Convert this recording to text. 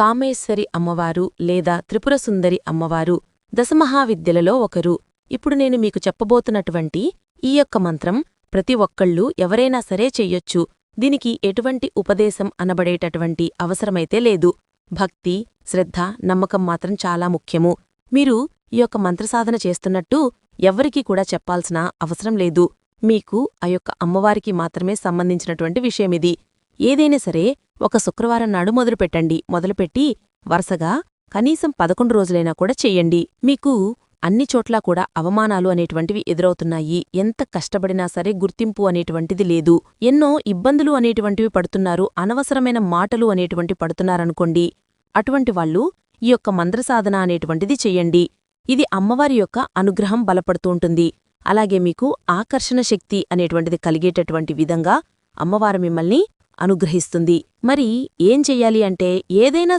కామేశ్వరి అమ్మవారు లేదా త్రిపురసుందరి అమ్మవారు దశమహావిద్యలలో ఒకరు. ఇప్పుడు నేను మీకు చెప్పబోతున్నటువంటి ఈ యొక్క మంత్రం ప్రతి ఒక్కళ్ళు ఎవరైనా సరే చెయ్యొచ్చు దీనికి ఎటువంటి ఉపదేశం అనబడేటటువంటి అవసరమైతే లేదు. భక్తి శ్రద్ధ నమ్మకం మాత్రం చాలా ముఖ్యము. మీరు ఈ యొక్క మంత్రసాధన చేస్తున్నట్టు ఎవ్వరికీ కూడా చెప్పాల్సిన అవసరం లేదు. మీకు ఆ యొక్క అమ్మవారికి మాత్రమే సంబంధించినటువంటి విషయమిది ఏదైనా సరే ఒక శుక్రవారం నాడు మొదలుపెట్టండి. మొదలుపెట్టి వరుసగా కనీసం పదకొండు రోజులైనా కూడా చెయ్యండి మీకు అన్ని చోట్లా కూడా అవమానాలు అనేటువంటివి ఎదురవుతున్నాయి. ఎంత కష్టపడినా సరే గుర్తింపు అనేటువంటిది లేదు. ఎన్నో ఇబ్బందులు అనేటువంటివి పడుతున్నారు. అనవసరమైన మాటలు అనేటువంటి పడుతున్నారనుకోండి అటువంటి వాళ్ళు ఈ యొక్క మంత్రసాధన అనేటువంటిది చెయ్యండి ఇది అమ్మవారి యొక్క అనుగ్రహం బలపడుతూ ఉంటుంది. అలాగే మీకు ఆకర్షణ శక్తి అనేటువంటిది కలిగేటటువంటి విధంగా అమ్మవారు మిమ్మల్ని అనుగ్రహిస్తుంది. మరి ఏం చెయ్యాలి అంటే ఏదైనా